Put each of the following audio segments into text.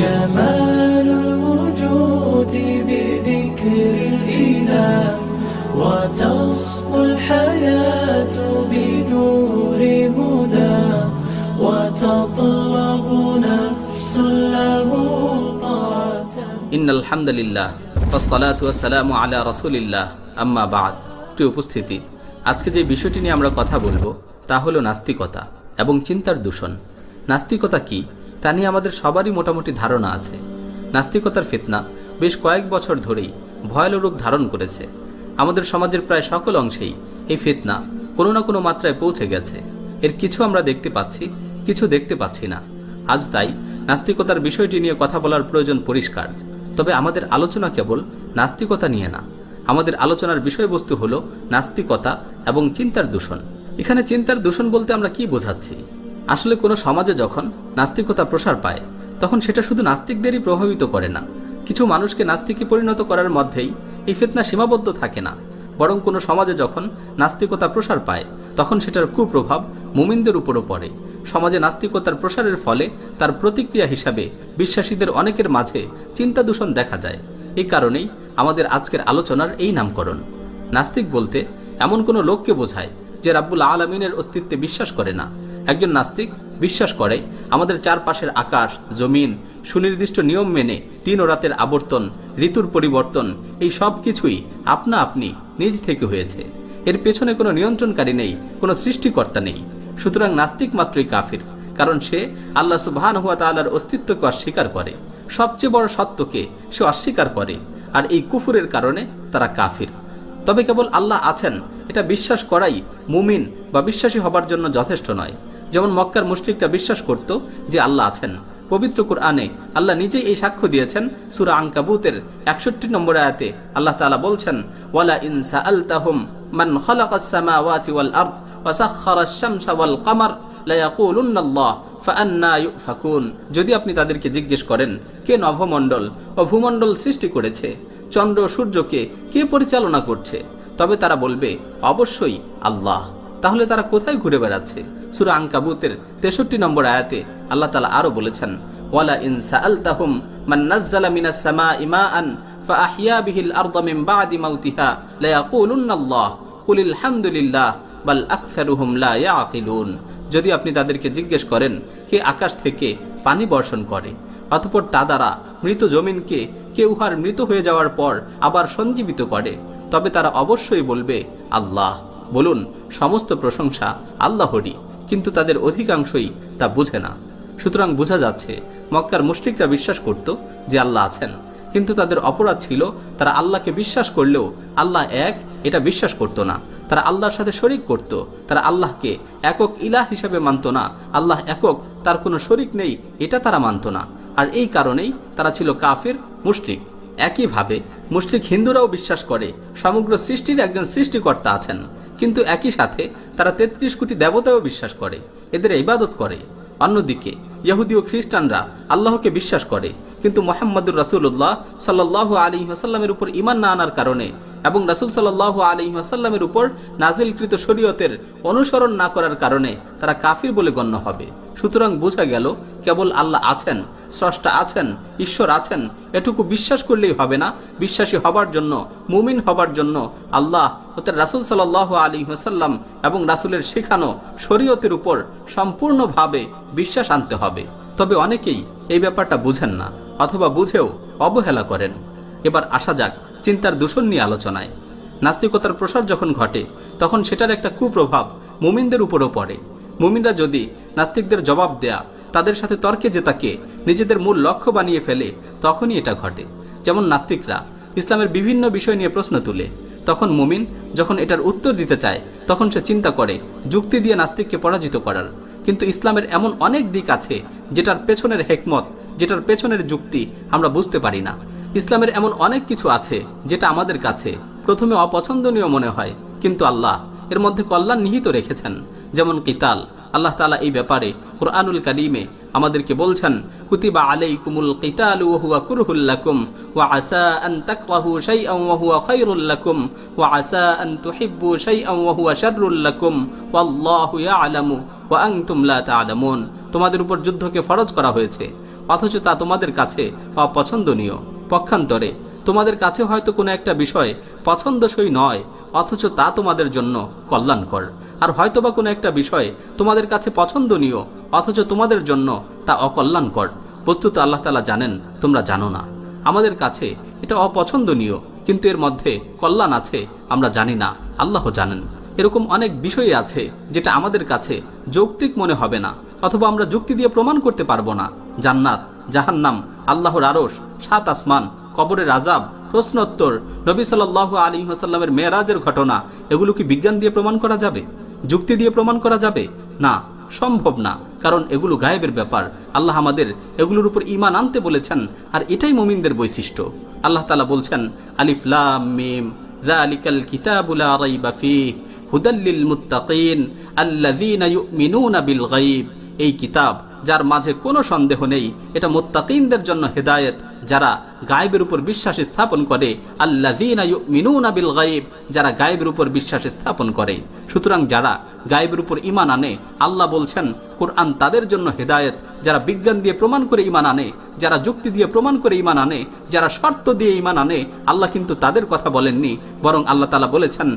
جمال الوجود بذكر الإله وتصفو الحياة بنور هدى وتطلب نفس له طاعة in আলহামদুলিল্লাহ ওসালাতাম আলা রসুলিল্লাহ আম্মা বাদ প্রিয় উপস্থিতি আজকে যে বিষয়টি নিয়ে আমরা কথা বলবো তা হলো নাস্তিকতা এবং চিন্তার দূষণ নাস্তিকতা কি তা নিয়ে আমাদের সবারই মোটামুটি ধারণা আছে। নাস্তিকতার ফিতনা বেশ কয়েক বছর ধরেই ভয়াল রূপ ধারণ করেছে। আমাদের সমাজের প্রায় সকল অংশেই এই ফিতনা কোনো না কোনো মাত্রায় পৌঁছে গেছে। এর কিছু আমরা দেখতে পাচ্ছি, কিছু দেখতে পাচ্ছি না। আজ তাই নাস্তিকতার বিষয়টি নিয়ে কথা বলার প্রয়োজন পরিষ্কার। তবে আমাদের আলোচনা কেবল নাস্তিকতা নিয়ে না। আমাদের আলোচনার বিষয়বস্তু হল নাস্তিকতা এবং চিন্তার দূষণ। এখানে চিন্তার দূষণ বলতে আমরা কি বোঝাচ্ছি? আসলে কোনো সমাজে যখন নাস্তিকতা প্রসার পায়, তখন সেটা শুধু নাস্তিকদেরই প্রভাবিত করে না। কিছু মানুষকে নাস্তিকে পরিণত করার মধ্যেই এই ফেতনা সীমাবদ্ধ থাকে না। বরং কোনো সমাজে যখন নাস্তিকতা প্রসার পায়, তখন সেটার কুপ্রভাব মুমিনদের উপরও পড়ে। সমাজে নাস্তিকতার প্রসারের ফলে তার প্রতিক্রিয়া হিসাবে বিশ্বাসীদের অনেকের মাঝে চিন্তা দূষণ দেখা যায়। এই কারণেই আমাদের আজকের আলোচনার এই নামকরণ। নাস্তিক বলতে এমন কোনো লোককে বোঝায় যে রাব্বুল আলমিনের অস্তিত্বে বিশ্বাস করে না। একজন নাস্তিক বিশ্বাস করে, আমাদের চারপাশের আকাশ, জমিন, সুনির্দিষ্ট নিয়ম মেনে দিন ও রাতের আবর্তন, ঋতুর পরিবর্তন, এই সব কিছুই আপনা আপনি নিজ থেকে হয়েছে। এর পেছনে কোনো নিয়ন্ত্রণকারী নেই, কোনো সৃষ্টিকর্তা নেই। সুতরাং নাস্তিক মাত্রই কাফির, কারণ সে আল্লাহ সুবহান হুয়া তাল্লার অস্তিত্বকে অস্বীকার করে। সবচেয়ে বড় সত্যকে সে অস্বীকার করে, আর এই কুফুরের কারণে তারা কাফির। তবে কেবল আল্লাহ আছেন, এটা বিশ্বাস করাই মুমিন বা বিশ্বাসী হবার জন্য যথেষ্ট নয়। যেমন মক্কার মুশরিকরা বিশ্বাস করত যে আল্লাহ আছেন। পবিত্র কুরআনে আল্লাহ নিজেই এই সাক্ষ্য দিয়েছেন। সুরা আঙ্কাবুতের একষট্টি নম্বর আয়াতে আল্লাহ তাআলা বলছেন, ওয়ালা ইন সাআলতাহুম মান খালাকাস সামাওয়াতি ওয়াল ওয়াল ফাআন্না যদি আপনি তাদেরকে জিজ্ঞেস করেন, কে নভমণ্ডল ও ভূমণ্ডল সৃষ্টি করেছে? চন্দ্র সূর্যকে কে পরিচালনা করছে? তবে তারা বলবে, অবশ্যই আল্লাহ। তাহলে তারা কোথায় ঘুরে বেড়াচ্ছে? সুরা আঙ্কাবুতের তেষট্টি নম্বর আয়াতে আল্লাহ তালা আরও বলেছেন, ওয়ালা ইন সাআলতাহুম মান নাজ্জালা মিনাস সামাই মাআন ফাআহইয়া বিহিল আরদা মিন বাদি মাউতিহা লায়াকুলুন্নাল্লাহ, কুলিল হামদুলিল্লাহ, বাল আকসারুহুম লা ইয়াকিলুন। যদি আপনি তাদেরকে জিজ্ঞেস করেন, কে আকাশ থেকে পানি বর্ষণ করে? অতপর তা দ্বারা মৃত জমিনকে কে উহার মৃত হয়ে যাওয়ার পর আবার সঞ্জীবিত করে। তবে তারা অবশ্যই বলবে, আল্লাহ। বলুন, সমস্ত প্রশংসা আল্লাহরই। কিন্তু তাদের অধিকাংশই তা বুঝে না। সুতরাং বোঝা যাচ্ছে, মক্কার মুশরিকরা বিশ্বাস করত যে আল্লাহ আছেন। কিন্তু তাদের অপরাধ ছিল, তারা আল্লাহকে বিশ্বাস করলেও আল্লাহ এক, এটা বিশ্বাস করত না। তারা আল্লাহর সাথে শরিক করত, তারা আল্লাহকে একক ইলাহ হিসাবে মানত না। আল্লাহ একক, তার কোনো শরিক নেই, এটা তারা মানত না। আর এই কারণেই তারা ছিল কাফির, মুশরিক। একইভাবে মুশরিক হিন্দুরাও বিশ্বাস করে, সমগ্র সৃষ্টির একজন সৃষ্টিকর্তা আছেন। কিন্তু একই সাথে তারা তেত্রিশ কোটি দেবতাও বিশ্বাস করে, এদের ইবাদত করে। অন্যদিকে, ইহুদি ও খ্রিস্টানরা আল্লাহকে বিশ্বাস করে, কিন্তু মোহাম্মদুর রাসুল্লাহ সাল্লাহ আলী আসাল্লামের উপর ইমান না আনার কারণে এবং রাসুল সাল্লাহ আসাল্লামের উপর নাজিলকৃত শরীয়তের অনুসরণ না করার কারণে তারা কাফির বলে গণ্য হবে। সুতরাং বোঝা গেল, কেবল আল্লাহ আছেন, স্রষ্টা আছেন, ঈশ্বর আছেন, এটুকু বিশ্বাস করলেই হবে না। বিশ্বাসী হবার জন্য, মুমিন হবার জন্য আল্লাহ ও তার রাসুল সাল্লাহ আলী হাসাল্লাম এবং রাসুলের শেখানো শরীয়তের উপর সম্পূর্ণভাবে বিশ্বাস আনতে হবে। তবে অনেকেই এই ব্যাপারটা বুঝেন না, অথবা বুঝেও অবহেলা করেন। এবার আসা যাক চিন্তার দূষণ নিয়ে আলোচনায়। নাস্তিকতার প্রসার যখন ঘটে, তখন সেটার একটা কুপ্রভাব মুমিনদের উপরও পড়ে। মুমিনরা যদি নাস্তিকদের জবাব দেয়া, তাদের সাথে তর্কে জেতাকে নিজেদের মূল লক্ষ্য বানিয়ে ফেলে, তখনই এটা ঘটে। যেমন নাস্তিকরা ইসলামের বিভিন্ন বিষয় নিয়ে প্রশ্ন তুলে, তখন মুমিন যখন এটার উত্তর দিতে চায়, তখন সে চিন্তা করে, যুক্তি দিয়ে নাস্তিককে পরাজিত করার। কিন্তু ইসলামের এমন অনেক দিক আছে, যেটার পেছনের হেকমত, যেটার পেছনের যুক্তি আমরা বুঝতে পারি না। ইসলামের এমন অনেক কিছু আছে যেটা আমাদের কাছে প্রথমে অপছন্দনীয় মনে হয়। কিন্তু আল্লাহ এর মধ্যে কল্যাণ নিহিত রেখেছেন। যেমন কিতাল, আল্লাহ তালা এই ব্যাপারে কোরআনুল কারিমে আমাদেরকে বলছেন, কুতিবা আলাইকুমুল কিতালু ওয়া হুয়া কুরহুল লাকুম ওয়া আসা আন তাকরাহু শাইআন ওয়া হুয়া ওয়া আসা আন তুহিব্বু শাইআন ওয়া হুয়া শাররুল লাকুম ওয়াল্লাহু ইয়ালামু ওয়া আনতুম লা তা'লামুন। তোমাদের উপর যুদ্ধকে ফরজ করা হয়েছে, অথচ তা তোমাদের কাছে অপছন্দনীয়। পক্ষান্তরে। তোমাদের কাছে হয়তো কোনো একটা বিষয় পছন্দসই নয়, অথচ তা তোমাদের জন্য কল্যাণকর। আর হয়তোবা কোনো একটা বিষয় তোমাদের কাছে পছন্দনীয়, অথচ তোমাদের জন্য তা অকল্যাণকর। বস্তুত আল্লাহ তালা জানেন, তোমরা জানো না। আমাদের কাছে এটা অপছন্দনীয়, কিন্তু এর মধ্যে কল্যাণ আছে, আমরা জানি না, আল্লাহ জানেন। এরকম অনেক বিষয় আছে, যেটা আমাদের কাছে যৌক্তিক মনে হবে না, অথবা আমরা যুক্তি দিয়ে প্রমাণ করতে পারব না। জান্নাত, জাহান্নাম আল্লাহর আরস সাত আসমান, কবরের আজাব প্রশ্নোত্তর, নবী সাল আলী হাসাল্লামের মেয়েরাজের ঘটনা, এগুলো কি বিজ্ঞান দিয়ে প্রমাণ করা যাবে? যুক্তি দিয়ে প্রমাণ করা যাবে? না, সম্ভব না, কারণ এগুলো গায়েবের ব্যাপার। আল্লাহ আমাদের এগুলোর উপর ইমান আনতে বলেছেন, আর এটাই মোমিনদের বৈশিষ্ট্য। আল্লাহ তালা বলছেন আলিফলাম মিম হুদাল্লিল মুত্তাকিন, আল্লাযীনা বিল এই কিতাব যার মাঝে কোনো সন্দেহ নেই। এটা মুত্তাকিনদের জন্য হেদায়েত, যারা গায়েবের উপর বিশ্বাস স্থাপন করে। ইউমিনুনা বিল গায়ব, যারা গায়েবের উপর বিশ্বাস স্থাপন করে। সুতরাং যারা গায়েবের উপর ঈমান আনে, আল্লাহ বলছেন, কোরআন তাদের জন্য হেদায়েত, যারা বিজ্ঞান দিয়ে প্রমাণ করে ইমান আনে, যারা যুক্তি দিয়ে প্রমাণ করে ইমান আনে, যারা শর্ত দিয়ে ঈমান আনে, আল্লাহ কিন্তু তাদের কথা বলেননি, বরং আল্লাহ তালা বলেছেন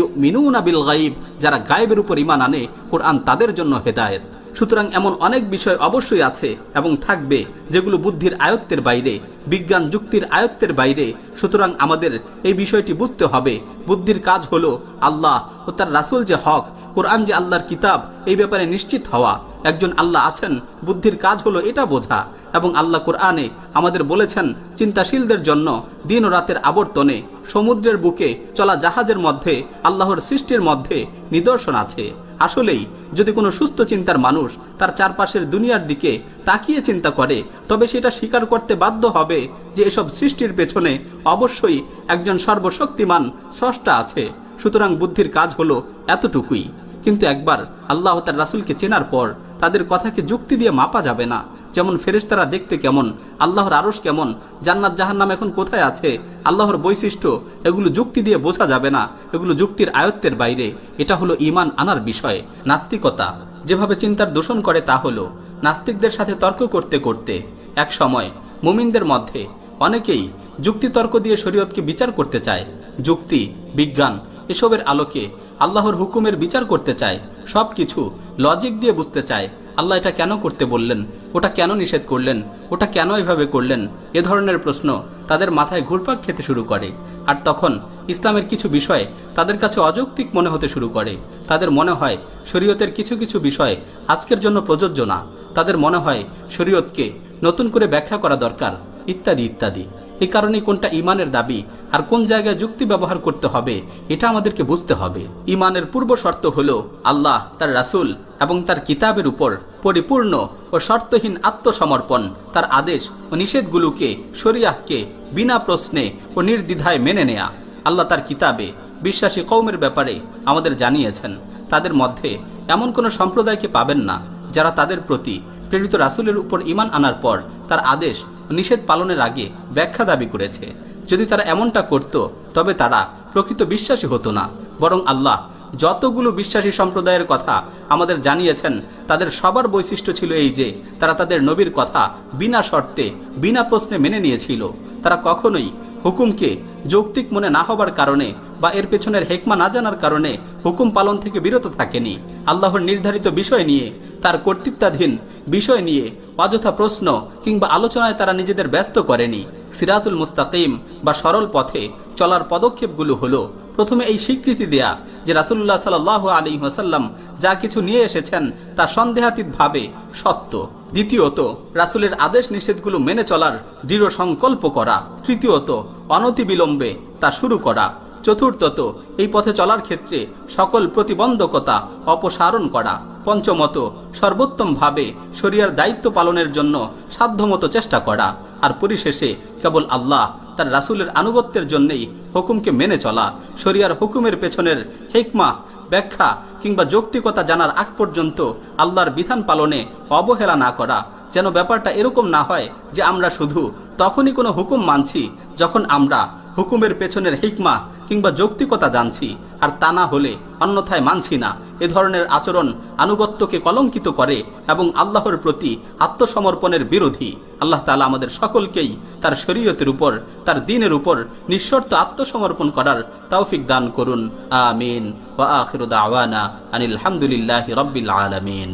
ইউমিনুনা বিল গায়ব, যারা গায়েবের উপর ইমান আনে, কোরআন তাদের জন্য হেদায়েত। সুতরাং এমন অনেক বিষয় অবশ্যই আছে এবং থাকবে, যেগুলো বুদ্ধির আয়ত্তের বাইরে, বিজ্ঞান যুক্তির আয়ত্তের বাইরে। সুতরাং আমাদের এই বিষয়টি বুঝতে হবে। বুদ্ধির কাজ হলো আল্লাহ ও তার রাসুল যে হক কোরআন যে আল্লাহর কিতাব, এই ব্যাপারে নিশ্চিত হওয়া। একজন আল্লাহ আছেন, বুদ্ধির কাজ হলো এটা বোঝা। এবং আল্লাহ কোরআনে আমাদের বলেছেন, চিন্তাশীলদের জন্য দিন ও রাতের আবর্তনে সমুদ্রের বুকে চলা জাহাজের মধ্যে, আল্লাহর সৃষ্টির মধ্যে নিদর্শন আছে। আসলেই, যদি কোনো সুস্থ চিন্তার মানুষ তার চারপাশের দুনিয়ার দিকে তাকিয়ে চিন্তা করে, তবে সেটা স্বীকার করতে বাধ্য হবে যে এসব সৃষ্টির পেছনে অবশ্যই একজন সর্বশক্তিমান স্রষ্টা আছে। সুতরাং বুদ্ধির কাজ হলো এতটুকুই। কিন্তু একবার আল্লাহ তার রাসুলকে চেনার পর তাদের কথাকে যুক্তি দিয়ে মাপা যাবে না। যেমন ফেরেশতারা দেখতে কেমন, আল্লাহর আরশ কেমন, জান্নাত জাহান্নাম এখন কোথায় আছে, আল্লাহর বৈশিষ্ট্য, এগুলো যুক্তি দিয়ে বোঝা যাবে না। এগুলো যুক্তির আয়ত্তের বাইরে। এটা হলো ইমান আনার বিষয়, নাস্তিকতা। যেভাবে চিন্তার দূষণ করে তা হলো, নাস্তিকদের সাথে তর্ক করতে করতে। এক সময় মুমিনদের মধ্যে অনেকেই যুক্তিতর্ক দিয়ে শরীয়তকে বিচার করতে চায়। যুক্তি, বিজ্ঞান, এসবের আলোকে আল্লাহর হুকুমের বিচার করতে চায়, সব কিছু লজিক দিয়ে বুঝতে চায়, আল্লাহ এটা কেন করতে বললেন, ওটা কেন নিষেধ করলেন, ওটা কেন এভাবে করলেন, এ ধরনের প্রশ্ন তাদের মাথায় ঘুরপাক খেতে শুরু করে। আর তখন ইসলামের কিছু বিষয় তাদের কাছে অযৌক্তিক মনে হতে শুরু করে। তাদের মনে হয় শরীয়তের কিছু কিছু বিষয় আজকের জন্য প্রযোজ্য না। তাদের মনে হয় শরীয়তকে নতুন করে ব্যাখ্যা করা দরকার, ইত্যাদি ইত্যাদি। এই কারণে কোনটা ইমানের দাবি আর কোন জায়গায় যুক্তি ব্যবহার করতে হবে, এটা আমাদেরকে বুঝতে হবে। ইমানের পূর্ব শর্ত হল আল্লাহ, তার রাসূল এবং তার কিতাবের উপর পরিপূর্ণ ও শর্তহীন আত্মসমর্পণ, তার আদেশ ও নিষেধগুলোকে, শরিয়াহকে বিনা প্রশ্নে ও নির্দ্বিধায় মেনে নেয়া। আল্লাহ তার কিতাবে বিশ্বাসী কৌমের ব্যাপারে আমাদের জানিয়েছেন, তাদের মধ্যে এমন কোনো সম্প্রদায়কে পাবেন না যারা তাদের প্রতি প্রেরিত রাসূলের উপর ইমান আনার পর তার আদেশ নিষেধ পালনের আগে ব্যাখ্যা দাবি করেছে। যদি তারা এমনটা করত, তবে তারা প্রকৃত বিশ্বাসী হতো না। বরং আল্লাহ যতগুলো বিশ্বাসী সম্প্রদায়ের কথা আমাদের জানিয়েছেন, তাদের সবার বৈশিষ্ট্য ছিল এই যে, তারা তাদের নবীর কথা বিনা শর্তে, বিনা প্রশ্নে মেনে নিয়েছিল। তারা কখনোই হুকুমকে যৌক্তিক মনে না হবার কারণে বা এর পেছনের হেকমা না জানার কারণে হুকুম পালন থেকে বিরত থাকেনি। আল্লাহর নির্ধারিত বিষয় নিয়ে, তার কর্তৃত্বাধীন বিষয় নিয়ে অযথা প্রশ্ন কিংবা আলোচনায় তারা নিজেদের ব্যস্ত করেনি। সিরাতুল মুস্তাকিম বা সরল পথে চলার পদক্ষেপগুলো হলো, প্রথমে এই স্বীকৃতি দেয়া যে রাসুল্লাহ সাল আলী ওসাল্লাম যা কিছু নিয়ে এসেছেন তা সন্দেহাতীতভাবে সত্য। দ্বিতীয়ত, রাসুলের আদেশ নিষেধগুলো মেনে চলার দৃঢ় সংকল্প করা। তৃতীয়ত, অনতিবিলম্বে তা শুরু করা। চতুর্থত, এই পথে চলার ক্ষেত্রে সকল প্রতিবন্ধকতা অপসারণ করা। পঞ্চমত, সর্বোত্তমভাবে শরিয়ার দায়িত্ব পালনের জন্য সাধ্যমতো চেষ্টা করা। আর পরিশেষে, কেবল আল্লাহ তার রাসুলের আনুগত্যের জন্যই হুকুমকে মেনে চলা। শরিয়ার হুকুমের পেছনের হেকমা ব্যাখ্যা কিংবা যৌক্তিকতা জানার আগ পর্যন্ত আল্লাহর বিধান পালনে অবহেলা না করা যেন ব্যাপারটা এরকম না হয় যে আমরা শুধু তখনই কোনো হুকুম মানছি যখন আমরা হুকুমের পেছনের হিকমা কিংবা যৌক্তিকতা জানছি, আর তা না হলে অন্যথায় মানছি না। এ ধরনের আচরণ আনুগত্যকে কলঙ্কিত করে এবং আল্লাহর প্রতি আত্মসমর্পণের বিরোধী। আল্লাহ তালা আমাদের সকলকেই তার শরীয়তের উপর, তার দিনের উপর নিঃশর্ত আত্মসমর্পণ করার তৌফিক দান করুন। আমিন। আনিল হামদুলিল্লাহি রাব্বিল আলামিন।